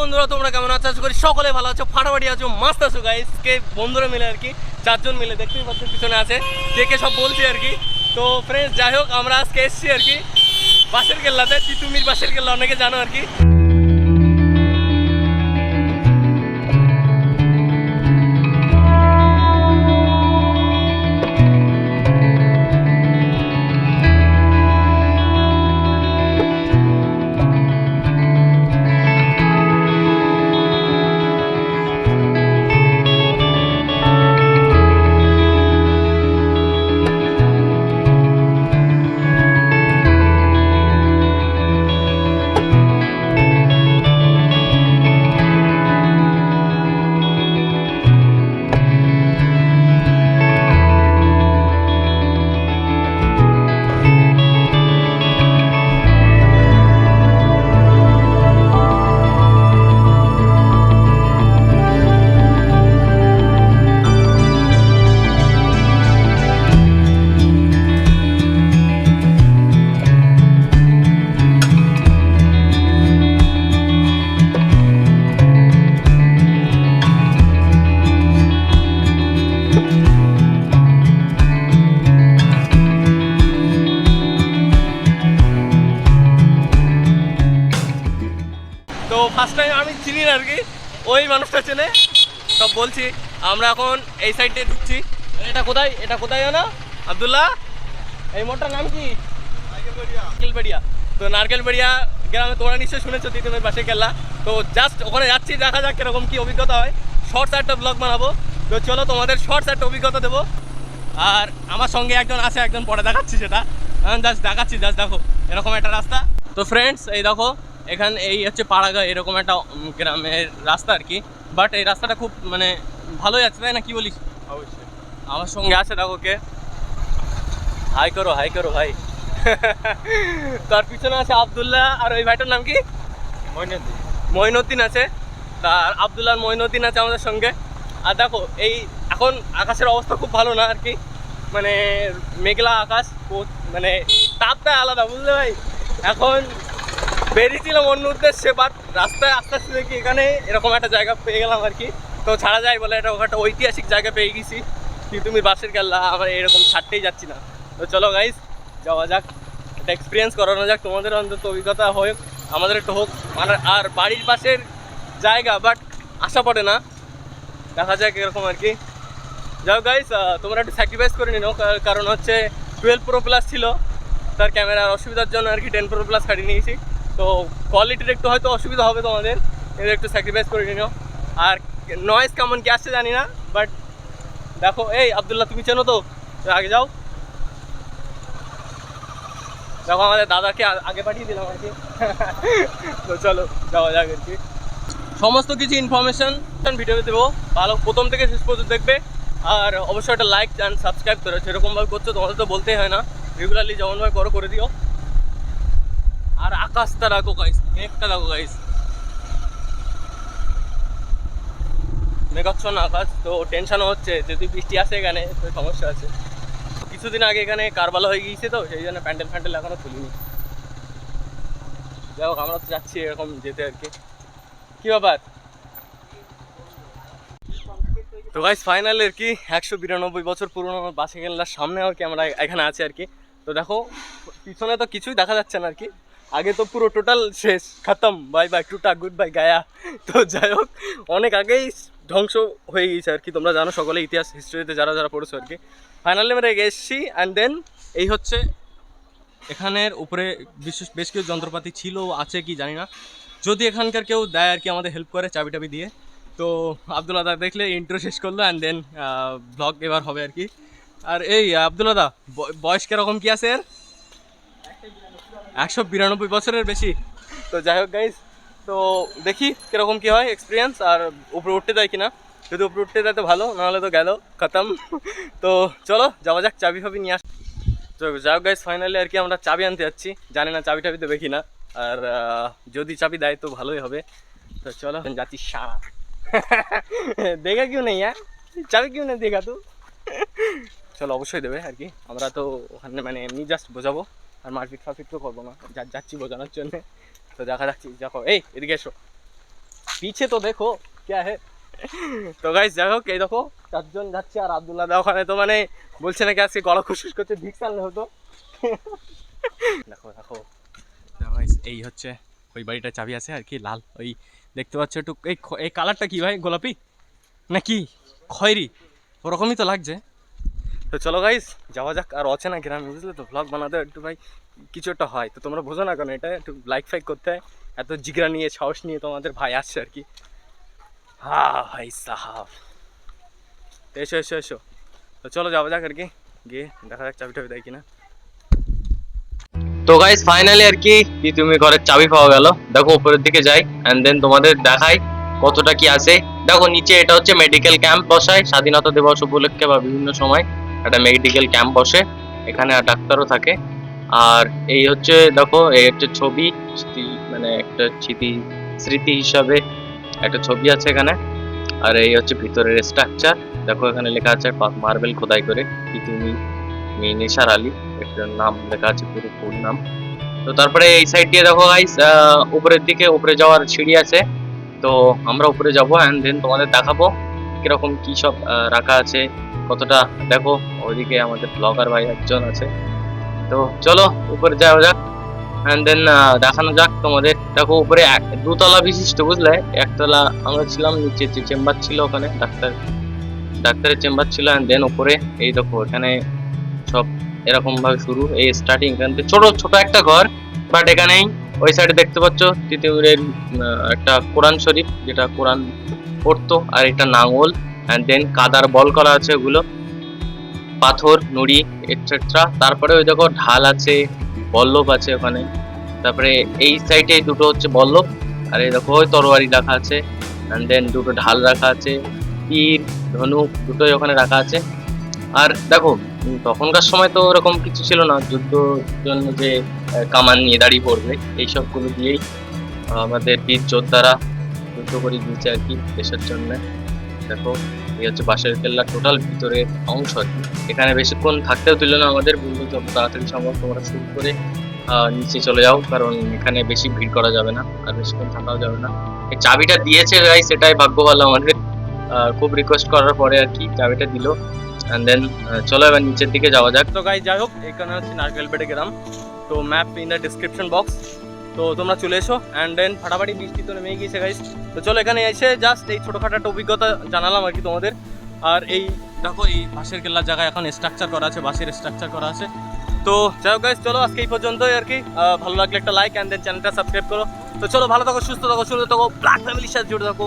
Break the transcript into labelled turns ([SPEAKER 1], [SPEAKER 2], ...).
[SPEAKER 1] বন্ধুরা, তোমরা কেমন আছো? আশা করি সকলে ভালো আছো, ফাটাফাটি আছো, মাস্ত আছো গাইস কে বন্ধুরা মিলে আর কি, চারজন মিলে, দেখতেই পাচ্ছ পিছনে আছে কে কে সব বলছি আর কি। তো ফ্রেন্ডস যাই হোক, আমরা আজকে এসেছি আর কি বাসের কেল্লাতে তিতুমির বাসের কেল্লা অনেকে জানো আর কি। চিনি না আর কি। ওই মানুষটা চেনে। সব বলছি। আমরা এখন এই সাইডে ঢুকছি। এটা কোথায়? এটা কোথায় না আবদুল্লাহ? এই মোটটার নাম কি? নারকেলবেড়িয়া। তো নারকেলবেড়িয়া গ্রামে তোমরা নিশ্চয়ই শুনেছো তিতুমের পাশে গেলা। তো জাস্ট ওখানে যাচ্ছি, দেখা যাক কীরকম কি অভিজ্ঞতা হয়। শর্টস একটা ব্লগ বানাবো। তো চলো তোমাদের শর্টস একটা অভিজ্ঞতা দেবো। আর আমার সঙ্গে একজন আছে, একজন পরে দেখাচ্ছি সেটা। জাস্ট দেখাচ্ছি জাস্ট দেখো। এরকম একটা রাস্তা। তো ফ্রেন্ডস এই দেখো এখান এই হচ্ছে পাড়াগা এরকম একটা গ্রামের রাস্তা আর কি। বাট এই রাস্তাটা খুব মানে ভালোই আছে তাই না? কি বলিস?
[SPEAKER 2] অবশ্যই।
[SPEAKER 1] আমার সঙ্গে আছে দেখো কে। হাই করো হাই করো ভাই তার পিছনে আছে আবদুল্লাহ আর ওই ভাইটার নাম কি?
[SPEAKER 2] মইনুদ্দিন।
[SPEAKER 1] মঈনুদ্দিন আছে। তার আবদুল্লাহ মঈনুদ্দিন আছে আমাদের সঙ্গে। আর দেখো এই এখন আকাশের অবস্থা খুব ভালো না আর কি? মানে মেঘলা আকাশ মানে তাপটা আলাদা বুঝলে ভাই? এখন বেরিয়েছিলাম অন্য উদ্দেশ্যে বাট রাস্তায় আস্তে আস্তে দেখি এখানে এরকম একটা জায়গা পেয়ে গেলাম আর কি। তো ছাড়া যায় বলে এটা একটা ঐতিহাসিক জায়গা পেয়ে গেছি। কি তুমি বাসের গেল্লা আবার এরকম ছাড়তেই যাচ্ছি না। তো চলো গাইস যাওয়া যাক। একটা এক্সপিরিয়েন্স করানো যাক তোমাদের অন্তত অভিজ্ঞতা হোক, আমাদের একটু হোক। মানে আর বাড়ির পাশের জায়গা বাট আশা পড়ে না। দেখা যাক এরকম আর কি। যাও গাইস তোমরা একটু স্যাক্রিফাইস করে নিও কারণ হচ্ছে টুয়েলভ প্রো প্লাস ছিল। তার ক্যামেরার অসুবিধার জন্য আর কি টেন প্রো প্লাস কাটিয়ে নিয়েছি। তো কোয়ালিটির একটু হয়তো অসুবিধা হবে তোমাদের। এদের একটু স্যাক্রিফাইস করে নিও। আর নয়েজ কেমন কি আসছে জানি না বাট দেখো, এই আবদুল্লাহ, তুমি চেনো তো? আগে যাও। দেখো, আমাদের দাদাকে আগে পাঠিয়ে দিলাম আর কি। তো চলো, যাওয়া যাক আর কি। সমস্ত কিছু ইনফরমেশন ভিডিও দেবো। ভালো, প্রথম থেকে শেষ পর্যন্ত দেখবে। আর অবশ্যই একটা লাইক অ্যান্ড সাবস্ক্রাইব করো সেরকমভাবে করছ, তোমাদের তো বলতেই হয় না। রেগুলারলি যেমনভাবে করো, করে দিও। আর আকাশটা রাখো গাইস মেঘটা রাখো গাইস মেঘাচ্ছন্ন আকাশ, তো টেনশনও হচ্ছে যদি বৃষ্টি আসে এখানে, তো সমস্যা আছে। কিছুদিন আগে এখানে কারবালা হয়ে গিয়েছে তো, সেই জন্য প্যান্ডেল ফ্যান্ডেল এখনও খুলিনি। যাই হোক, আমরা তো যাচ্ছি এরকম যেতে আর কি। কি ব্যাপার? তো গাইস ফাইনাল আর কি? একশো বিরানব্বই বছর পুরনো বাসে গেলার সামনে আর কি আমরা এখানে আছি আর কি। তো দেখো, পিছনে তো কিছুই দেখা যাচ্ছে না আর কি। আগে তো পুরো টোটাল শেষ, খতম বাই বাই টুটা গুড বাই গায়া তো যাই হোক, অনেক আগেই ধ্বংস হয়ে গিয়েছে আর কি, তোমরা জানো সকলে ইতিহাস হিস্ট্রিতে যারা যারা পড়েছো আর কি। ফাইনালি আমরা এসেছি অ্যান্ড দেন এই হচ্ছে এখানের উপরে বিশেষ বেশ কিছু যন্ত্রপাতি ছিল, আছে কি জানি না। যদি এখানকার কেউ দেয় আর কি আমাদের হেল্প করে চাবি টাবি দিয়ে। তো আবদুল্লা দা দেখলে ইন্ট্রো শেষ করল অ্যান্ড দেন ব্লগ এবার হবে আর কি। আর এই আবদুল্লা দা বয়স কীরকম কী আছে এর? একশো বিরানব্বই বছরের বেশি। তো যাই হোক গাইজ তো দেখি কীরকম কি হয় এক্সপিরিয়েন্স আর উপরে উঠতে দেয় কিনা। যদি উপরে উঠতে দেয় তো ভালো, নাহলে তো গেল, খতম। তো চলো, যাওয়া যাক, চাবি ফাবি নিয়ে আস। তো যাই হোক গাইজ ফাইনালি আর কি আমরা চাবি আনতে যাচ্ছি। জানি না চাবি টাবি দেবে কিনা। আর যদি চাবি দেয় তো ভালোই হবে। তো চলো, যাচ্ছি সারা দেখা কেউ নেই হ্যাঁ? চাবি কেউ নেই, দেখা তো। চলো, অবশ্যই দেবে আর কি। আমরা তো ওখানে মানে এমনি জাস্ট বোঝাবো। আর মারপিট ফারপিট তো করব না। যা, যাচ্ছি বোঝানোর জন্যে। তো দেখা যাচ্ছি দেখো, এই, এদিকে এসো।
[SPEAKER 3] পিছে তো দেখো, কে হে তো গাইস যাই হোক, এই দেখো, চারজন যাচ্ছে আর আবদুল্লাহ দা ওখানে তো মানে বলছে নাকি আজকে গলা খুশখুশ করছে, ভিক্স আনলে হতো। দেখো দেখো। দেখো এই হচ্ছে, ওই বাড়িটা চাবি আছে আর কি, লাল। ওই দেখতে পাচ্ছ একটু, এই এই কালারটা কি ভাই, গোলাপি? নাকি খয়েরি? ওরকমই তো লাগছে। তো চলো গাইস যাওয়া যাক। আর অচেনা গ্রামে বুঝলে তো? ব্লগ বানাতে একটু ভাই, কিছু একটা হয়। তো তোমরা বোঝো না কেন, এটা একটু লাইক ফাইক করতে হয়। এত জিগরা নিয়ে, সাহস নিয়ে তোমাদের ভাই আসছে আর কি। হা, ভাই সাহাব। এসো এসো এসো। তো চলো যাওয়া যাক আর কি। গিয়ে দেখা যাক চাবি টাবি দেয় কিনা। তো গাইস ফাইনালি আর কি তুমি ঘরের চাবি পাওয়া গেল। দেখো, উপরের দিকে যাই এন্ড দেন তোমাদের দেখাই কতটা কি আছে। দেখো, নিচে এটা হচ্ছে মেডিকেল ক্যাম্প বসায়। স্বাধীনতা দিবস উপলক্ষে বা বিভিন্ন সময়। একটা মেডিকেল ক্যাম্প বসে, এখানে ডাক্তারও থাকে। আর এই হচ্ছে, দেখো, এই হচ্ছে ছবি মানে একটা স্মৃতি স্মৃতি হিসাবে একটা ছবি আছে এখানে। আর এই হচ্ছে ভিতরের স্ট্রাকচার দেখো এখানে লেখা আছে মার্বেল খোদাই করে কি তুমি নিসার আলী এটার নাম লেখা আছে, পুরো ফুল নাম। তো তারপরে এই সাইড দিয়ে দেখো গাইস উপরের দিকে, উপরে যাওয়ার সিঁড়ি আছে। তো আমরা উপরে যাব অ্যান্ড দেন তোমাদের দেখাবো। কীরকম কি সব রাখা আছে? কতটা? দেখো, ওইদিকে আমাদের ব্লগার ভাই একজন আছে। তো চলো, উপরে যাওয়া যাক। অ্যান্ড দেন দেখানো যাক তোমাদের। দেখো, উপরে এক- দুতলা বিশিষ্ট, বুঝলে? একতলা আমরা ছিলাম, নিচে যে চেম্বার ছিল ওখানে, ডাক্তার, ডাক্তারের চেম্বার ছিল। অ্যান্ড দেন উপরে, এই দেখো, এখানে সব এরকম ভাবে শুরু। এই স্টার্টিং এখান থেকে, ছোট ছোট একটা ঘর বাট এখানেই ওই সাইডে দেখতে পাচ্ছ তিতুমিরের একটা কোরআন শরীফ, যেটা কোরআন পড়তো, আর এটা নাঙ্গল অ্যান্ড দেন কাদার বল করা আছে ওগুলো। পাথর, নুড়ি এটসেট্রা তারপরে ওই দেখো, ঢাল আছে, বল্লভ আছে ওখানে। তারপরে এই সাইডে দুটো হচ্ছে বল্লভ, আর এই দেখো, ওই তরোয়ারি রাখা আছে অ্যান্ড দেন দুটো ঢাল রাখা আছে তীর ধনুক, দুটোই ওখানে রাখা আছে। আর দেখো তখনকার সময় তো ওরকম কিছু ছিল না। যুদ্ধ জন্য যে কামান নিয়ে দাঁড়িয়ে পড়বে, এইসবগুলো দিয়েই আমাদের বীর যোদ্ধারা যুদ্ধ করে দিয়েছে আর কি দেশের জন্য। দেখো, এই হচ্ছে বাঁশের কেল্লার টোটাল ভিতরের অংশ আর কি। এখানে বেশিক্ষণ থাকতেও দিল না আমাদের, বলল যত তাড়াতাড়ি সম্ভব তোমরা শুরু করে নিচে চলে যাও, কারণ এখানে বেশি ভিড় করা যাবে না আর বেশিক্ষণ থাকাও যাবে না। এই চাবিটা দিয়েছে গাই সেটাই ভাগ্য ভালো আমাদের খুব রিকোয়েস্ট করার পরে আর কি চাবিটা দিল। অ্যান্ড দেন চলো এবার নিচের দিকে যাওয়া যাক। তো গাই যাই হোক, এখানে হচ্ছে নারকেল পেটে গ্রাম তো map in the description box তো তোমরা চলে এসো অ্যান্ড দেন ফাটাফাটি বৃষ্টি তো নেমেই গিয়েছে গাইস তো চলো এখানে এসে জাস্ট এই ছোটোখাটো একটা অভিজ্ঞতা জানালাম আর কি তোমাদের। আর এই দেখো, এই বাঁশের কেল্লার জায়গায় এখন স্ট্রাকচার করা আছে, বাঁশের স্ট্রাকচার করা আছে। তো যাই হোক গাইস চলো আজকে এই পর্যন্তই আর কি। ভালো লাগলে একটা লাইক অ্যান্ড দেন চ্যানেলটা সাবস্ক্রাইব করো। তো চলো, ভালো থাকো, সুস্থ থাকো, সুন্দর থাকো ব্ল্যাক ফ্যামিলির সাথে জুড়ে থাকো।